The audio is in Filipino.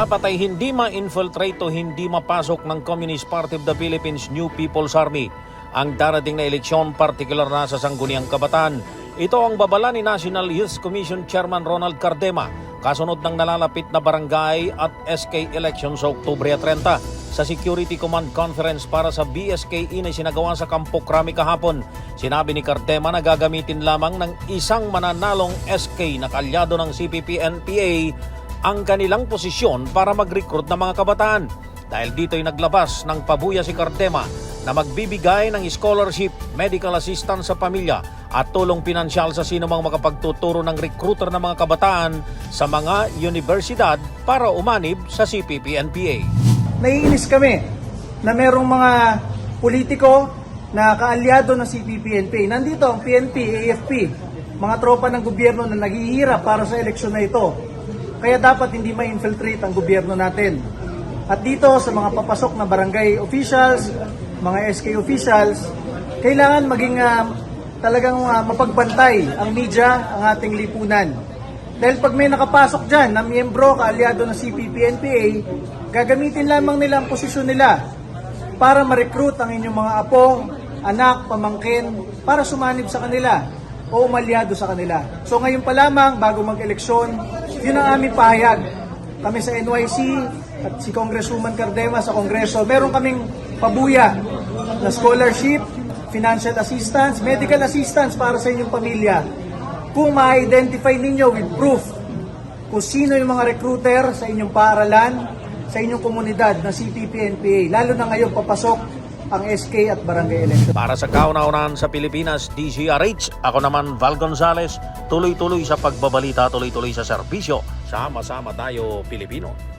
dapat ay hindi ma-infiltrate o hindi mapasok ng Communist Party of the Philippines New People's Army ang darating na eleksyon partikular na sa Sangguniang Kabataan. Ito ang babala ni National Youth Commission Chairman Ronald Cardema kasunod ng nalalapit na barangay at SK election sa Oktubre 30 sa Security Command Conference para sa BSKE na sinagawa sa Kampo Krami kahapon. Sinabi ni Cardema na gagamitin lamang ng isang mananalong SK na kalyado ng CPP-NPA ang kanilang posisyon para mag-recruit ng mga kabataan. Dahil dito'y naglabas ng pabuya si Cardema na magbibigay ng scholarship, medical assistance sa pamilya at tulong pinansyal sa sinumang makapagtuturo ng recruiter ng mga kabataan sa mga universidad para umanib sa CPP-NPA. naiinis kami na merong mga politiko na kaalyado ng CPP-NPA. Nandito ang PNP, AFP, mga tropa ng gobyerno na naghihirap para sa eleksyon na ito. Kaya dapat hindi ma-infiltrate ang gobyerno natin. At dito sa mga papasok na barangay officials, mga SK officials, kailangan maging ah, talagang ah, mapagbantay ang media, ang ating lipunan. Dahil pag may nakapasok dyan na miyembro, kaalyado ng CPP-NPA, gagamitin lamang nila ang posisyon nila para ma-recruit ang inyong mga apo, anak, pamangkin, para sumanib sa kanila o umalyado sa kanila. So ngayon pa lamang, bago mag-eleksyon, yun ang aming pahayag. Kami sa NYC at si Congresswoman Cardema sa Kongreso, meron kaming pabuya na scholarship, financial assistance, medical assistance para sa inyong pamilya. Kung ma-identify ninyo with proof kung sino yung mga recruiter sa inyong paaralan, sa inyong komunidad na CPP-NPA, lalo na ngayon papasok ang SK at barangay election. Para sa kauna-unahan sa Pilipinas, DZRH, ako naman Val Gonzales, tuloy-tuloy sa pagbabalita, tuloy-tuloy sa serbisyo. Sama-sama tayo, Pilipino.